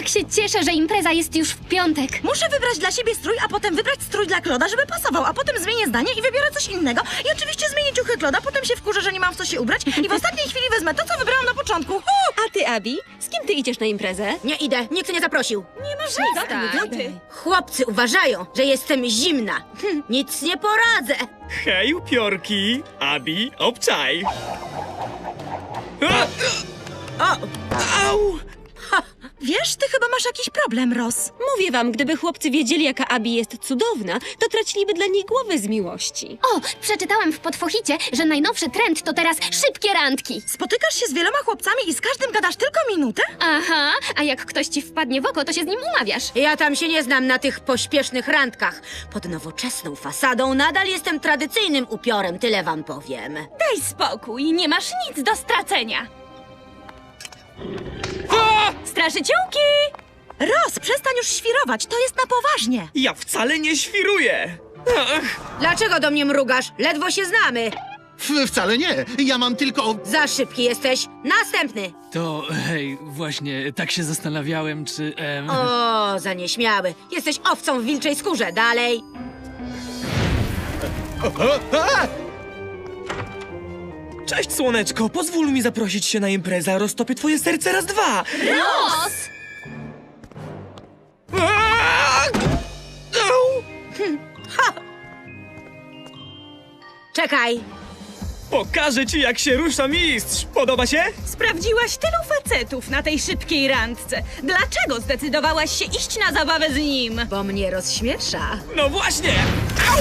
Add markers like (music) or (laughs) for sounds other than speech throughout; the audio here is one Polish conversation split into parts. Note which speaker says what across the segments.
Speaker 1: Tak się cieszę, że impreza jest już w piątek.
Speaker 2: Muszę wybrać dla siebie strój, a potem wybrać strój dla Kloda, żeby pasował, a potem zmienię zdanie i wybiorę coś innego. I oczywiście zmienię ciuchy Kloda, potem się wkurzę, że nie mam w co się ubrać i w ostatniej chwili wezmę to, co wybrałam na początku. Hu!
Speaker 3: A ty, Abi, z kim ty idziesz na imprezę?
Speaker 4: Nie idę, nikt nie zaprosił.
Speaker 3: Ty.
Speaker 4: Chłopcy uważają, że jestem zimna. Hm, nic nie poradzę.
Speaker 5: Hej, upiorki! Abi, obczaj! A!
Speaker 4: O,
Speaker 5: Au!
Speaker 2: Wiesz, ty chyba masz jakiś problem, Ross.
Speaker 3: Mówię wam, gdyby chłopcy wiedzieli, jaka Abi jest cudowna, to traciliby dla niej głowy z miłości.
Speaker 1: O, przeczytałam w podfochicie, że najnowszy trend to teraz szybkie randki.
Speaker 2: Spotykasz się z wieloma chłopcami i z każdym gadasz tylko minutę?
Speaker 1: Aha, a jak ktoś ci wpadnie w oko, to się z nim umawiasz.
Speaker 4: ja tam się nie znam na tych pośpiesznych randkach. Pod nowoczesną fasadą nadal jestem tradycyjnym upiorem, tyle wam powiem.
Speaker 6: Daj spokój, nie masz nic do stracenia. Straszyciółki!
Speaker 2: Ross, przestań już świrować, to jest na poważnie.
Speaker 5: Ja wcale nie świruję! Ach,
Speaker 4: Dlaczego do mnie mrugasz? Ledwo się znamy.
Speaker 7: W, wcale nie. Ja mam tylko.
Speaker 4: Za szybki jesteś. Następny.
Speaker 8: To hej, właśnie tak się zastanawiałem, czy. Em,
Speaker 4: O, za nieśmiały. Jesteś owcą w wilczej skórze. Dalej.
Speaker 5: Cześć, słoneczko! Pozwól mi zaprosić się na imprezę, a roztopię twoje serce raz dwa! Au!
Speaker 4: Czekaj.
Speaker 5: Pokażę ci, jak się rusza mistrz! Podoba się?
Speaker 6: Sprawdziłaś tylu facetów na tej szybkiej randce. Dlaczego zdecydowałaś się iść na zabawę z nim?
Speaker 4: Bo mnie rozśmiesza.
Speaker 5: No właśnie! Au!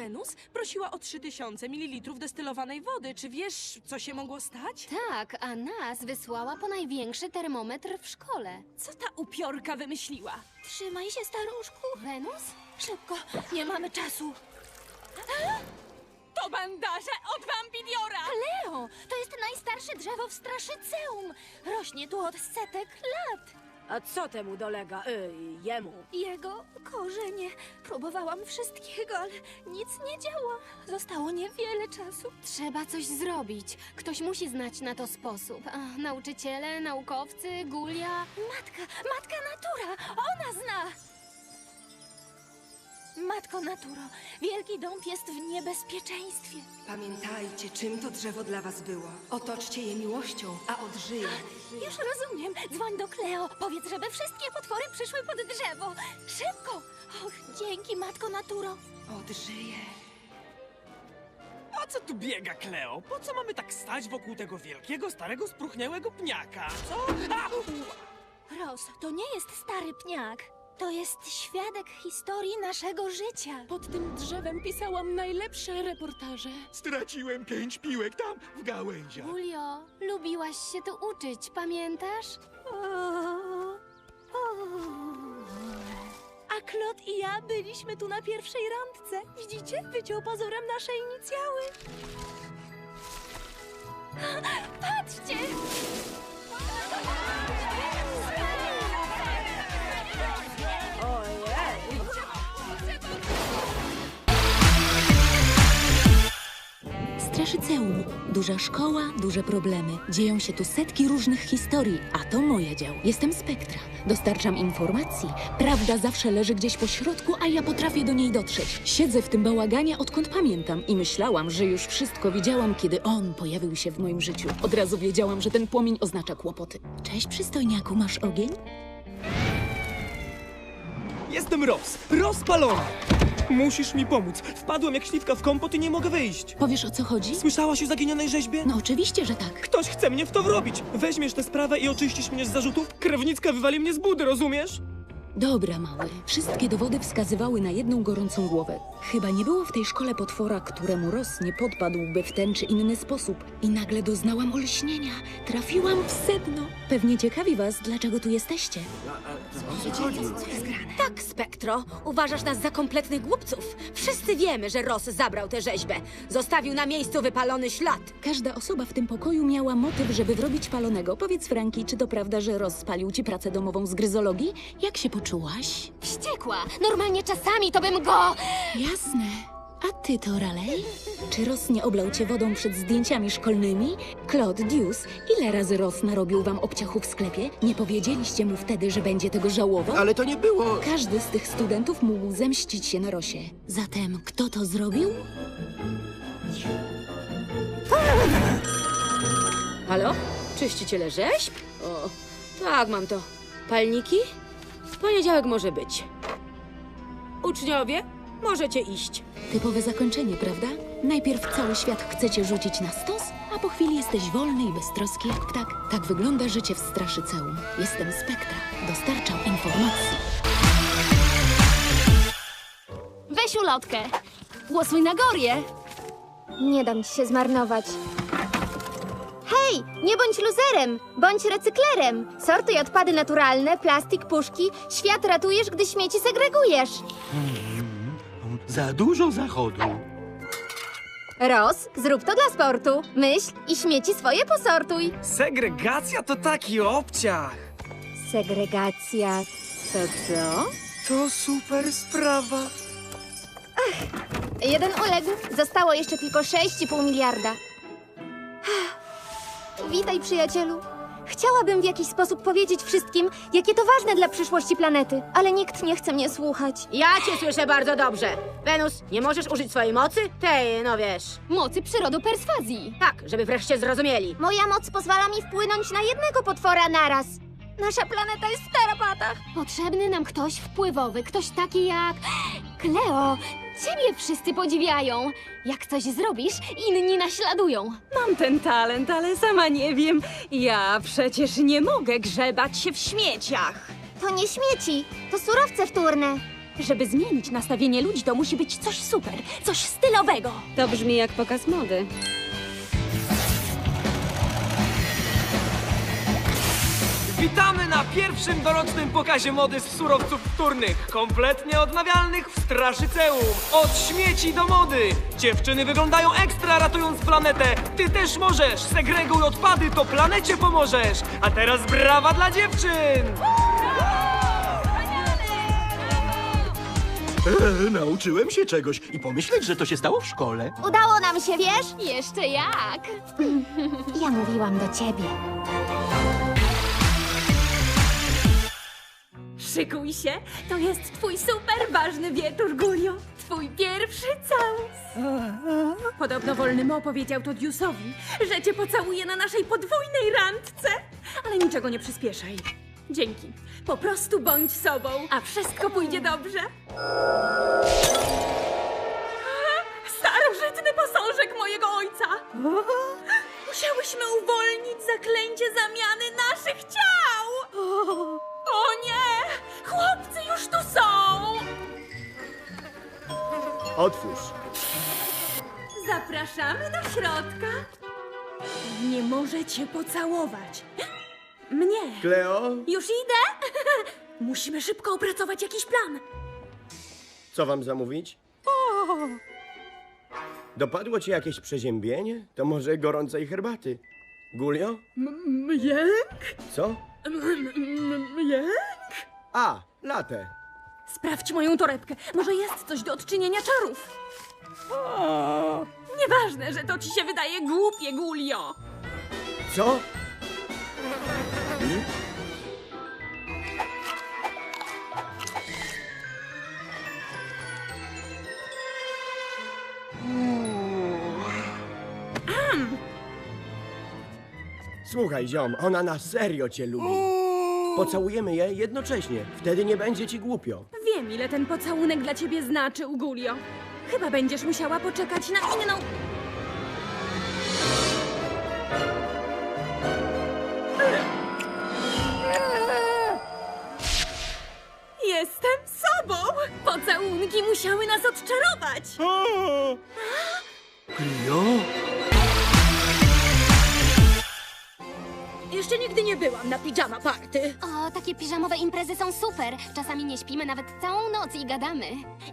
Speaker 6: Wenus? Prosiła o 3000 ml destylowanej wody. Czy wiesz, co się mogło stać?
Speaker 1: Tak, a nas wysłała po największy termometr w szkole.
Speaker 6: Co ta upiorka wymyśliła?
Speaker 1: Trzymaj się, staruszku. Wenus? Szybko, nie mamy czasu.
Speaker 6: To bandaże od Vampidiora!
Speaker 1: Leo, to jest najstarsze drzewo w Straszyceum. Rośnie tu od setek lat.
Speaker 4: A co temu dolega? Y, jemu.
Speaker 1: Jego korzenie. Próbowałam wszystkiego, ale nic nie działa. Zostało niewiele czasu. Trzeba coś zrobić. Ktoś musi znać na to sposób. A, nauczyciele, naukowcy, Gulia. Matka, matka natura! Ona zna! Matko Naturo, Wielki Dąb jest w niebezpieczeństwie.
Speaker 9: Pamiętajcie, czym to drzewo dla was było. Otoczcie je miłością, a odżyje.
Speaker 1: Już rozumiem. Dzwoń do Kleo. Powiedz, żeby wszystkie potwory przyszły pod drzewo. Szybko! Och, dzięki, Matko Naturo.
Speaker 9: Odżyje.
Speaker 5: A co tu biega, Kleo? Po co mamy tak stać wokół tego wielkiego, starego, spróchniałego pniaka? Co? Au!
Speaker 1: Ros, to nie jest stary pniak. To jest świadek historii naszego życia.
Speaker 6: Pod tym drzewem pisałam najlepsze reportaże.
Speaker 7: Straciłem pięć piłek tam w gałęziach.
Speaker 1: Julio, lubiłaś się tu uczyć, pamiętasz?
Speaker 6: A Klot i ja byliśmy tu na pierwszej randce. Widzicie? Wyciął pozorem nasze inicjały.
Speaker 10: Duża szkoła, duże problemy. Dzieją się tu setki różnych historii, a to moja dział. Jestem Spektra. Dostarczam informacji. Prawda zawsze leży gdzieś po środku, a ja potrafię do niej dotrzeć. Siedzę w tym bałaganie odkąd pamiętam i myślałam, że już wszystko widziałam, kiedy on pojawił się w moim życiu. Od razu wiedziałam, że ten płomień oznacza kłopoty. Cześć, przystojniaku, masz ogień?
Speaker 5: Jestem Roz, rozpalony! Musisz mi pomóc. Wpadłem jak śliwka w kompot i nie mogę wyjść.
Speaker 10: Powiesz o co chodzi?
Speaker 5: Słyszałaś o zaginionej rzeźbie?
Speaker 10: No oczywiście, że tak.
Speaker 5: Ktoś chce mnie w to wrobić. Weźmiesz tę sprawę i oczyścisz mnie z zarzutów? Krewnicka wywali mnie z budy, rozumiesz?
Speaker 10: Dobra, mały. Wszystkie dowody wskazywały na jedną gorącą głowę. Chyba nie było w tej szkole potwora, któremu Ross nie podpadłby w ten czy inny sposób. I nagle doznałam olśnienia. Trafiłam w sedno. Pewnie ciekawi was, dlaczego tu jesteście.
Speaker 4: Tak, Spektro. Uważasz nas za kompletnych głupców. Wszyscy wiemy, że Ross zabrał tę rzeźbę. Zostawił na miejscu wypalony ślad.
Speaker 10: Każda osoba w tym pokoju miała motyw, żeby wrobić palonego. Powiedz, Franki, czy to prawda, że Ross spalił ci pracę domową z gryzologii? Jak się poczujesz? Czułaś?
Speaker 1: Wściekła. Normalnie czasami to bym go...
Speaker 10: Jasne. A ty to, Raleigh? Czy Ross nie oblał cię wodą przed zdjęciami szkolnymi? Claude, Deuce, ile razy Ross narobił wam obciachu w sklepie? Nie powiedzieliście mu wtedy, że będzie tego żałował?
Speaker 7: Ale to nie było...
Speaker 10: Każdy z tych studentów mógł zemścić się na Rosie. Zatem kto to zrobił?
Speaker 4: Halo? Czyściciele rzeźb? O, tak, mam to. Palniki? Poniedziałek może być. Uczniowie, możecie iść.
Speaker 10: Typowe zakończenie, prawda? Najpierw cały świat chcecie rzucić na stos, a po chwili jesteś wolny i beztroski jak ptak. Tak wygląda życie w Straszyceum. Jestem Spektra. Dostarczam informacji.
Speaker 1: Weź ulotkę. Głosuj na Gorię.
Speaker 11: Nie dam ci się zmarnować. Hej, nie bądź luzerem, bądź recyklerem. Sortuj odpady naturalne, plastik, puszki. Świat ratujesz, gdy śmieci segregujesz.
Speaker 7: Za dużo zachodu.
Speaker 11: Roz, zrób to dla sportu. Myśl i śmieci swoje posortuj.
Speaker 5: Segregacja to taki obciach.
Speaker 11: Segregacja. To co?
Speaker 5: To super sprawa.
Speaker 11: Jeden uległ. Zostało jeszcze tylko 6,5 miliarda. Witaj, przyjacielu. Chciałabym w jakiś sposób powiedzieć wszystkim, jakie to ważne dla przyszłości planety, ale nikt nie chce mnie słuchać.
Speaker 4: Ja cię słyszę bardzo dobrze. Wenus, nie możesz użyć swojej mocy? Tej, no wiesz.
Speaker 1: Mocy przyrodu perswazji.
Speaker 4: Tak, żeby wreszcie zrozumieli.
Speaker 11: Moja moc pozwala mi wpłynąć na jednego potwora naraz. Nasza planeta jest w tarapatach.
Speaker 1: Potrzebny nam ktoś wpływowy, ktoś taki jak... (gasps) Kleo, ciebie wszyscy podziwiają. Jak coś zrobisz, inni naśladują.
Speaker 3: Mam ten talent, ale sama nie wiem. Ja przecież nie mogę grzebać się w śmieciach.
Speaker 11: To nie śmieci, to surowce wtórne.
Speaker 3: Żeby zmienić nastawienie ludzi, to musi być coś super, coś stylowego. To brzmi jak pokaz mody.
Speaker 5: Witamy na pierwszym dorocznym pokazie mody z surowców wtórnych, kompletnie odnawialnych w Straszyceum. Od śmieci do mody. Dziewczyny wyglądają ekstra ratując planetę. Ty też możesz. Segreguj odpady, to planecie pomożesz. A teraz brawa dla dziewczyn.
Speaker 7: E, nauczyłem się czegoś i pomyśleć, że to się stało w szkole.
Speaker 11: Udało nam się, wiesz?
Speaker 1: Jeszcze jak.
Speaker 11: Ja mówiłam do ciebie.
Speaker 3: Szykuj się, to jest twój super ważny wieczór, Gulio. Twój pierwszy całus. Podobno wolny Mo powiedział to Diusowi, że cię pocałuje na naszej podwójnej randce. Ale niczego nie przyspieszaj. Dzięki. Po prostu bądź sobą, a wszystko pójdzie dobrze.
Speaker 7: Otwórz.
Speaker 3: Zapraszamy do środka. Nie możecie pocałować. Mnie.
Speaker 7: Kleo,
Speaker 3: Już idę. (laughs) Musimy szybko opracować jakiś plan.
Speaker 12: Co wam zamówić? Dopadło ci jakieś przeziębienie? To może gorącej herbaty. Gulio?
Speaker 3: Jęk?
Speaker 12: Co?
Speaker 3: Jęk?
Speaker 12: A, latę.
Speaker 3: Sprawdź moją torebkę. Może jest coś do odczynienia czarów. Nieważne, że to ci się wydaje głupie, Gulio.
Speaker 12: Co? Słuchaj, ziom, ona na serio cię lubi. Pocałujemy je jednocześnie. Wtedy nie będzie ci głupio.
Speaker 3: Wiem, ile ten pocałunek dla ciebie znaczy, Ugulio. Chyba będziesz musiała poczekać na inną... Jestem sobą! Pocałunki musiały nas odczarować!
Speaker 7: Kleo?
Speaker 3: Jeszcze
Speaker 4: nigdy nie byłam na pijama party.
Speaker 1: O, takie piżamowe imprezy są super. Czasami nie śpimy nawet całą noc i gadamy.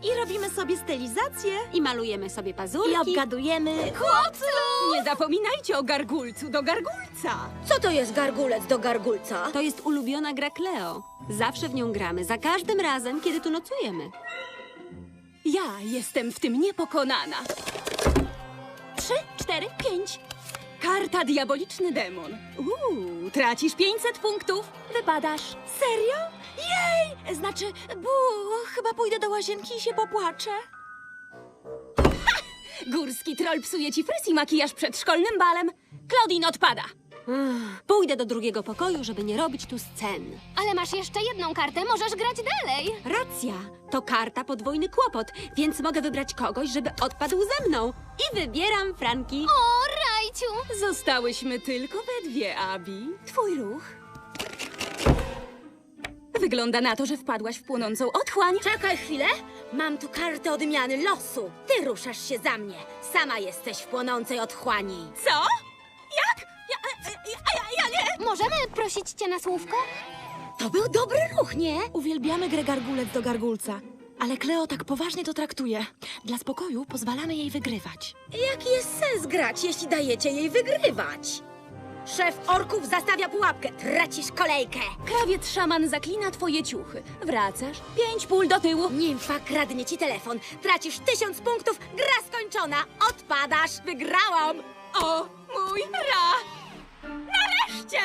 Speaker 2: I robimy sobie stylizację.
Speaker 3: I malujemy sobie pazurki.
Speaker 2: I obgadujemy.
Speaker 3: Nie zapominajcie o gargulcu do gargulca.
Speaker 4: Co to jest gargulec do gargulca?
Speaker 3: To jest ulubiona gra Cleo. Zawsze w nią gramy, za każdym razem, kiedy tu nocujemy. Ja jestem w tym niepokonana. Trzy, cztery, pięć. Karta Diaboliczny Demon. Uuu, tracisz 500 punktów. Wypadasz.
Speaker 2: Serio? Jej! Znaczy, bu, chyba pójdę do łazienki i się popłaczę.
Speaker 3: Górski troll psuje ci fryz i makijaż przed szkolnym balem. Claudine odpada. Pójdę do drugiego pokoju, żeby nie robić tu scen.
Speaker 1: Ale masz jeszcze jedną kartę, możesz grać dalej.
Speaker 3: Racja, to karta podwójny kłopot, więc mogę wybrać kogoś, żeby odpadł ze mną. I wybieram Franki.
Speaker 1: O,
Speaker 3: Zostałyśmy tylko we dwie, Abi. Twój ruch. Wygląda na to, że wpadłaś w płonącą otchłań.
Speaker 4: Czekaj chwilę. Mam tu kartę odmiany losu. Ty ruszasz się za mnie. Sama jesteś w płonącej otchłani.
Speaker 3: Co? Jak? Ja, ja, ja, ja nie!
Speaker 1: Możemy prosić cię na słówko?
Speaker 4: To był dobry ruch, nie?
Speaker 2: Uwielbiamy grę gargulec do gargulca. Ale Kleo tak poważnie to traktuje. Dla spokoju pozwalamy jej wygrywać.
Speaker 4: Jaki jest sens grać, jeśli dajecie jej wygrywać? Szef orków zastawia pułapkę. Tracisz kolejkę.
Speaker 3: Krawiec szaman zaklina twoje ciuchy. Wracasz, pięć pól do tyłu.
Speaker 4: Nimfa kradnie ci telefon. Tracisz tysiąc punktów. Gra skończona. Odpadasz. Wygrałam.
Speaker 3: O, mój ra! Nareszcie!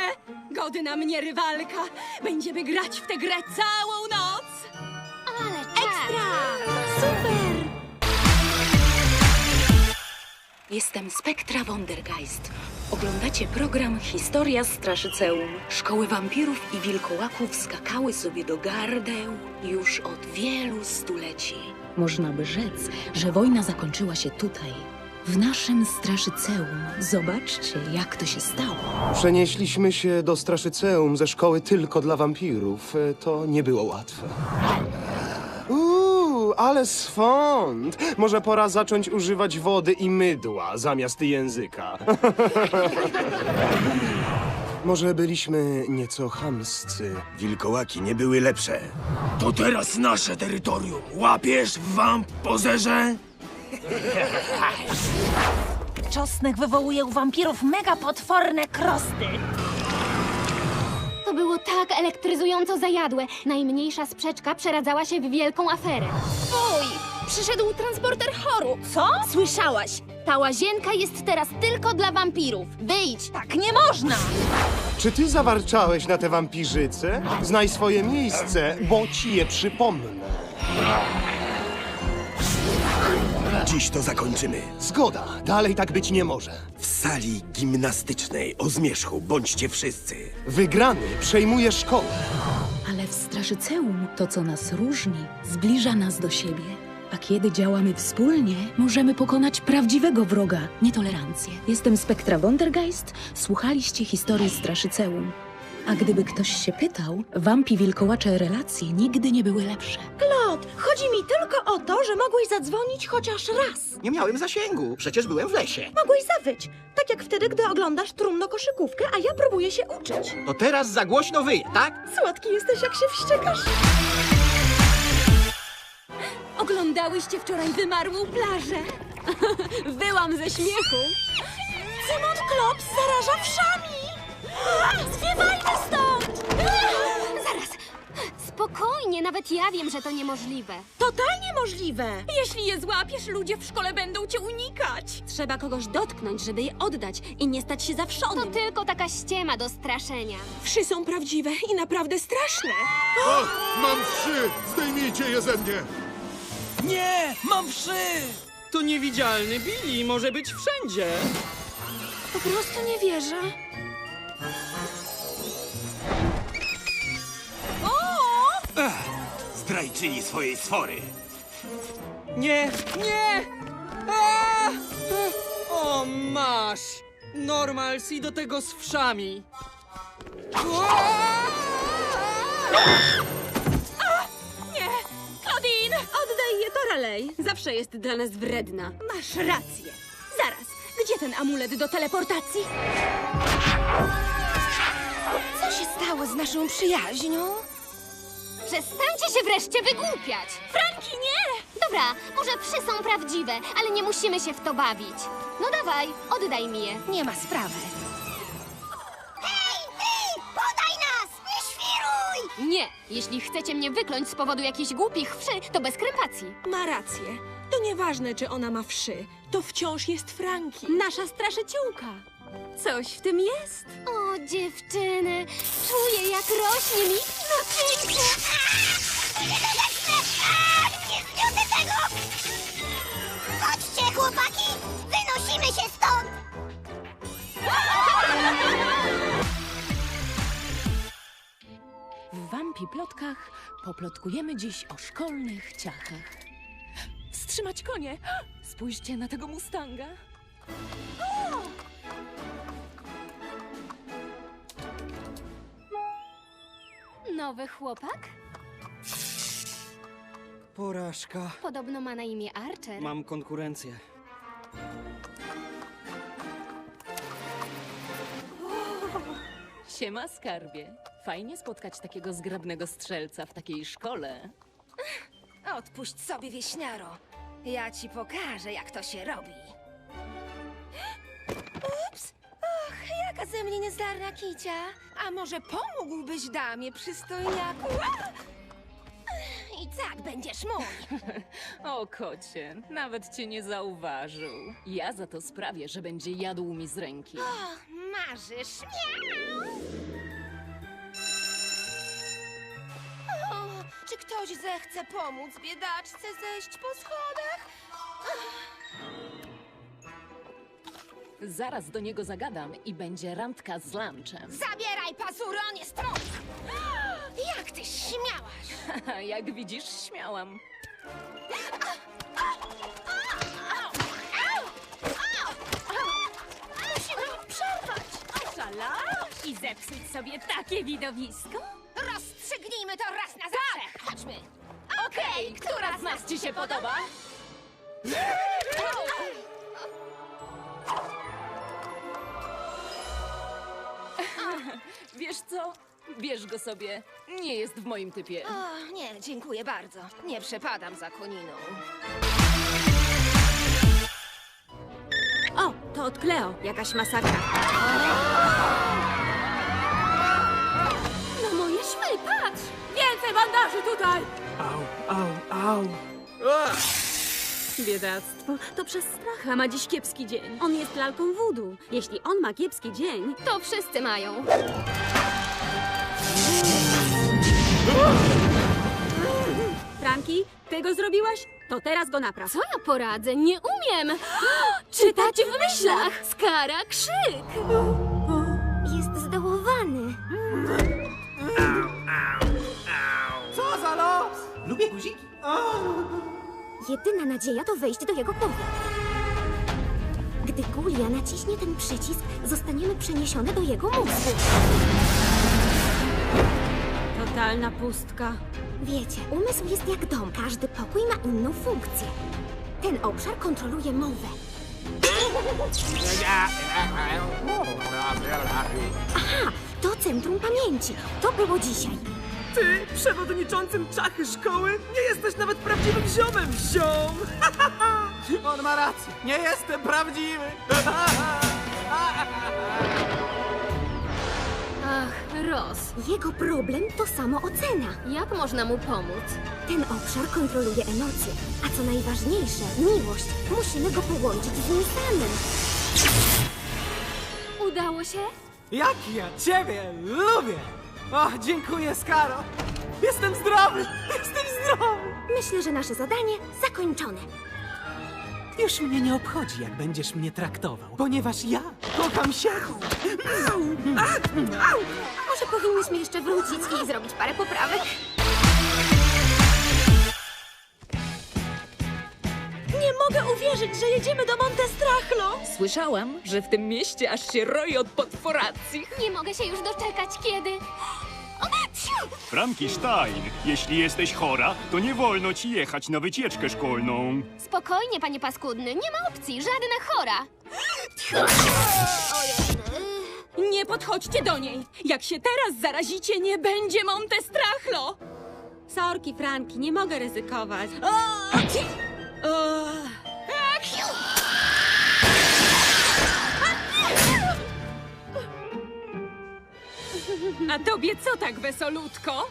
Speaker 3: Godna mnie rywalka. Będziemy grać w tę grę całą noc.
Speaker 10: Jestem Spektra Wondergeist. Oglądacie program Historia Straszyceum. Szkoły wampirów i wilkołaków skakały sobie do gardeł już od wielu stuleci. Można by rzec, że wojna zakończyła się tutaj, w naszym Straszyceum. Zobaczcie, jak to się stało.
Speaker 13: Przenieśliśmy się do Straszyceum ze szkoły tylko dla wampirów. E, To nie było łatwe. Ale swąd! Może pora zacząć używać wody i mydła zamiast języka. (laughs) Może byliśmy nieco chamscy.
Speaker 7: Wilkołaki nie były lepsze. To teraz nasze terytorium. Łapiesz, wamp, pozerze?
Speaker 2: Czosnek wywołuje u wampirów mega potworne krosty.
Speaker 1: To było tak elektryzująco zajadłe. Najmniejsza sprzeczka przeradzała się w wielką aferę. Fuj! Przyszedł transporter choru.
Speaker 2: Co?
Speaker 1: Słyszałaś? Ta łazienka jest teraz tylko dla wampirów. Wyjdź!
Speaker 2: Tak nie można!
Speaker 13: Czy ty zawarczałeś na te wampirzyce? Znaj swoje miejsce, bo ci je przypomnę.
Speaker 7: Dziś to zakończymy.
Speaker 13: Zgoda, dalej tak być nie może.
Speaker 7: W sali gimnastycznej o zmierzchu bądźcie wszyscy.
Speaker 13: Wygrany przejmuje szkołę.
Speaker 10: Ale w Straszyceum to, co nas różni, zbliża nas do siebie. A kiedy działamy wspólnie, możemy pokonać prawdziwego wroga nietolerancję. Jestem Spektra Wondergeist, słuchaliście historii Straszyceum. A gdyby ktoś się pytał, wampi wilkołacze relacje nigdy nie były lepsze.
Speaker 2: Chodzi mi tylko o to, że mogłeś zadzwonić chociaż raz.
Speaker 7: Nie miałem zasięgu, przecież byłem w lesie.
Speaker 2: Mogłeś zawyć. Tak jak wtedy, gdy oglądasz trumno koszykówkę, a ja próbuję się uczyć.
Speaker 7: To teraz za głośno wyje, tak?
Speaker 2: Słodki jesteś, jak się wściekasz.
Speaker 3: Oglądałyście wczoraj wymarłą plażę? (laughs) Wyłam ze śmiechu.
Speaker 2: Simon Klops zaraża wszami! Zwiewajmy stąd!
Speaker 1: Spokojnie, nawet ja wiem, że to niemożliwe.
Speaker 2: Totalnie możliwe!
Speaker 3: Jeśli je złapiesz, ludzie w szkole będą cię unikać. Trzeba kogoś dotknąć, żeby je oddać i nie stać się
Speaker 1: To
Speaker 3: zawszonym.
Speaker 1: tylko taka ściema do straszenia.
Speaker 6: Wszy są prawdziwe i naprawdę straszne.
Speaker 14: Mam wszy! Zdejmijcie je ze mnie!
Speaker 5: Nie! Mam wszy! To niewidzialny Billy może być wszędzie.
Speaker 2: Po prostu nie wierzę.
Speaker 7: Zdrajczyni swojej sfory.
Speaker 5: Nie, nie! A! O, masz! Normals i do tego z wszami.
Speaker 3: Nie! Claudine! Oddaj je Toralej. Zawsze jest dla nas wredna. Masz rację. Zaraz, gdzie ten amulet do teleportacji?
Speaker 9: stało z naszą przyjaźnią?
Speaker 1: Przestańcie się wreszcie wygłupiać! Franki, nie! Dobra, może wszy są prawdziwe, ale nie musimy się w to bawić. No dawaj, oddaj mi je.
Speaker 9: Nie ma sprawy.
Speaker 1: Podaj nas! Nie świruj! Nie, jeśli chcecie mnie wykląć z powodu jakichś głupich wszy, to bez krępacji.
Speaker 15: Ma rację. To nieważne, czy ona ma wszy. To wciąż jest Franki.
Speaker 6: Nasza straszyciółka. Coś w tym jest.
Speaker 1: O, dziewczyny, czuję jak rośnie mi napięcie.
Speaker 16: Nie zniosę tego! Chodźcie, chłopaki! Wynosimy się stąd!
Speaker 17: W Wampi Plotkach poplotkujemy dziś o szkolnych ciachach. Wstrzymać konie! Spójrzcie na tego Mustanga.
Speaker 1: Nowy chłopak?
Speaker 18: Porażka.
Speaker 1: Podobno ma na imię Archer.
Speaker 18: Mam konkurencję.
Speaker 17: Siema, skarbie. Fajnie spotkać takiego zgrabnego strzelca w takiej szkole.
Speaker 9: Odpuść sobie, wieśniaro. Ja ci pokażę, jak to się robi. Ze mnie niezdarna kicia. A może pomógłbyś damie, przystojniaku? A! I tak będziesz mój. (laughs)
Speaker 17: O, kocie, nawet cię nie zauważył. Ja za to sprawię, że będzie jadł mi z ręki.
Speaker 9: O, marzysz. Miau! O, czy ktoś zechce pomóc biedaczce zejść po schodach?
Speaker 17: Zaraz do niego zagadam i będzie randka z lunchem.
Speaker 9: Zabieraj pazury, on jest trąd! Jak ty śmiałaś? (laughs)
Speaker 17: Jak widzisz, śmiałam.
Speaker 1: Musimy przerwać.
Speaker 6: Szalasz i zepsuć sobie takie widowisko?
Speaker 9: Rozstrzygnijmy to raz na zawsze! Chodźmy!
Speaker 17: Okej, która z nas ci się podoba? Wiesz co? Bierz go sobie. Nie jest w moim typie.
Speaker 9: O, nie, dziękuję bardzo. Nie przepadam za koniną.
Speaker 6: O, to od Cleo. Jakaś masakra.
Speaker 1: No moje szwy, patrz!
Speaker 6: Więcej bandaży tutaj!
Speaker 5: Au, au, au.
Speaker 6: Biedactwo. To przez strach, a ma dziś kiepski dzień. On jest lalką voodoo. Jeśli on ma kiepski dzień...
Speaker 1: To wszyscy mają.
Speaker 6: Franki, ty go zrobiłaś? To teraz go napraw.
Speaker 1: Co ja poradzę? Nie umiem! (gasps) Czytać w myślach! Skara krzyk! Jest zdołowany.
Speaker 5: Co za los? Lubię guziki.
Speaker 16: Jedyna nadzieja to wejść do jego głowy. Gdy Gulia naciśnie ten przycisk, zostaniemy przeniesione do jego mózgu.
Speaker 6: Totalna pustka.
Speaker 16: Wiecie, umysł jest jak dom. Każdy pokój ma inną funkcję. Ten obszar kontroluje mowę. Aha, to centrum pamięci. To było dzisiaj.
Speaker 5: Ty, przewodniczącym czachy szkoły, nie jesteś nawet prawdziwym ziomem, ziom! (laughs) On ma rację, nie jestem prawdziwy! (laughs)
Speaker 1: Ach, Ross.
Speaker 16: Jego problem to samoocena.
Speaker 1: Jak można mu pomóc?
Speaker 16: Ten obszar kontroluje emocje, a co najważniejsze, miłość. Musimy go połączyć z nim samym.
Speaker 1: Udało się?
Speaker 5: Jak ja ciebie lubię! O, dziękuję, Skaro! Jestem zdrowy! Jestem zdrowy!
Speaker 16: Myślę, że nasze zadanie zakończone.
Speaker 19: Już mnie nie obchodzi, jak będziesz mnie traktował, ponieważ ja kocham siebie.
Speaker 16: Może powinniśmy jeszcze wrócić i zrobić parę poprawek?
Speaker 6: Mogę uwierzyć, że jedziemy do Montestrachlo!
Speaker 17: Słyszałam, że w tym mieście aż się roi od potworacji.
Speaker 1: Nie mogę się już doczekać, kiedy... (gasps)
Speaker 20: Frankenstein, jeśli jesteś chora, to nie wolno ci jechać na wycieczkę szkolną.
Speaker 1: Spokojnie, panie paskudny, nie ma opcji, żadna chora.
Speaker 6: Nie
Speaker 3: podchodźcie do niej! Jak się teraz zarazicie, nie będzie Monte Strachlo!
Speaker 4: Sorki, Franki, nie mogę ryzykować.
Speaker 3: A tobie co tak wesolutko?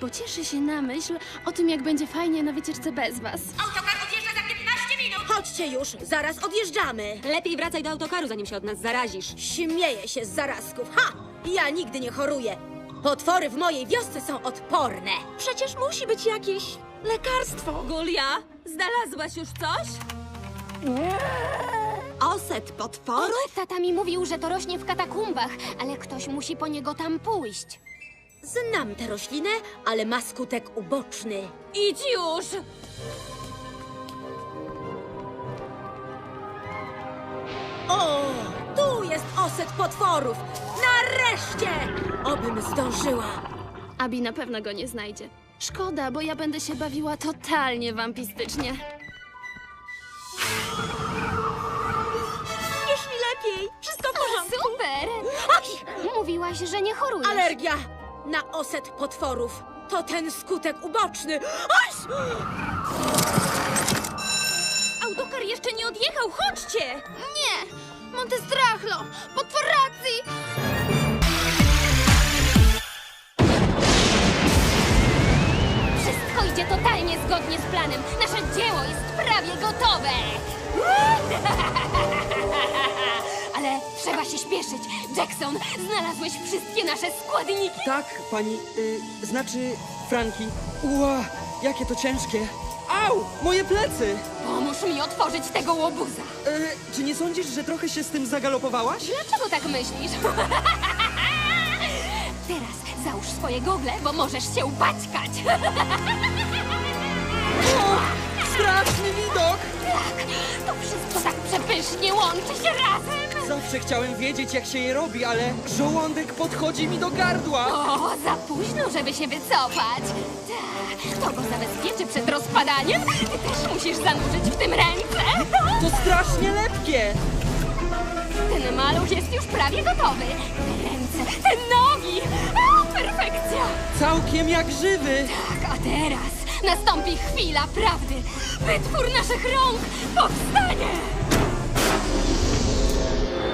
Speaker 1: Bo cieszy się na myśl o tym, jak będzie fajnie na wycieczce bez was.
Speaker 4: Autokar odjeżdża za 15 minut! Chodźcie już, zaraz odjeżdżamy. Lepiej wracaj do autokaru, zanim się od nas zarazisz. Śmieję się z zarazków. Ha! Ja nigdy nie choruję. Potwory w mojej wiosce są odporne.
Speaker 3: Przecież musi być jakieś lekarstwo. Gulia, znalazłaś już coś?
Speaker 4: Oset potworów?
Speaker 1: Tata mi mówił, że to rośnie w katakumbach, ale ktoś musi po niego tam pójść.
Speaker 4: Znam tę roślinę, ale ma skutek uboczny.
Speaker 3: Idź już!
Speaker 4: O, tu jest oset potworów! Nareszcie! Obym zdążyła.
Speaker 1: Abi na pewno go nie znajdzie. Szkoda, bo ja będę się bawiła totalnie wampistycznie.
Speaker 3: Już mi lepiej! Wszystko w porządku!
Speaker 1: Super! Mówiłaś, że nie chorujesz.
Speaker 4: Alergia na oset potworów. To ten skutek uboczny. Oj!
Speaker 3: Autokar jeszcze nie odjechał, chodźcie!
Speaker 1: Nie! Montestrachlo! Potwór idzie totalnie zgodnie z planem. Nasze dzieło jest prawie gotowe! (laughs) Ale trzeba się śpieszyć. Jackson, znalazłeś wszystkie nasze składniki.
Speaker 18: Tak, pani, y, znaczy Franki. Ua, jakie to ciężkie. Au, moje plecy!
Speaker 1: Pomóż mi otworzyć tego łobuza.
Speaker 18: Y, czy nie sądzisz, że trochę się z tym zagalopowałaś?
Speaker 1: Dlaczego tak myślisz? (laughs) Załóż swoje gogle, bo możesz się upaćkać. (laughs)
Speaker 18: Straszny widok!
Speaker 1: Tak, to wszystko tak przepysznie łączy się razem.
Speaker 18: Zawsze chciałem wiedzieć, jak się je robi, ale żołądek podchodzi mi do gardła.
Speaker 1: O, za późno, żeby się wycofać. Tak, to go zabezpieczy przed rozpadaniem. Ty też musisz zanurzyć w tym ręce.
Speaker 18: To strasznie lepkie!
Speaker 1: Ten maluch jest już prawie gotowy. Te ręce, te nogi. O, perfekcja.
Speaker 18: Całkiem jak żywy!
Speaker 1: Tak, a teraz nastąpi chwila prawdy. Wytwór naszych rąk powstanie!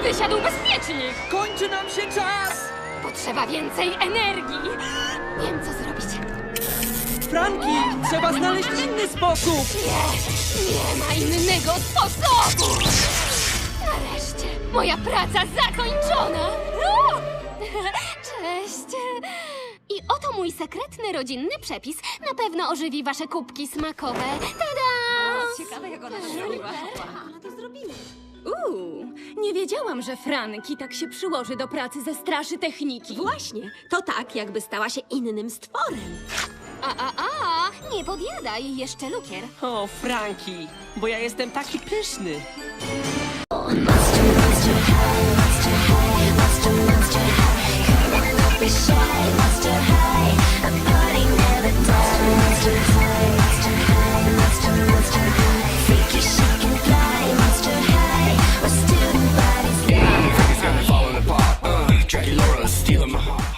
Speaker 1: Wysiadł bezpiecznik!
Speaker 18: Kończy nam się czas!
Speaker 1: Potrzeba więcej energii! Wiem, co zrobić.
Speaker 18: Franki, trzeba znaleźć inny sposób!
Speaker 1: Nie, nie ma innego sposobu! Nareszcie, moja praca zakończona! Cześć! I oto mój sekretny rodzinny przepis. Na pewno ożywi wasze kubki smakowe. Tada!
Speaker 3: Ciekawe, jak ona to zrobiła. Ona to zrobiła. Uuu, nie wiedziałam, że Franki tak się przyłoży do pracy ze straszy techniki.
Speaker 4: Właśnie, to tak, jakby stała się innym stworem.
Speaker 1: A, a, a! Nie podjadaj, jeszcze lukier.
Speaker 5: O, Franki, bo ja jestem taki pyszny.
Speaker 21: shy, monster high. A party never dies, monster high.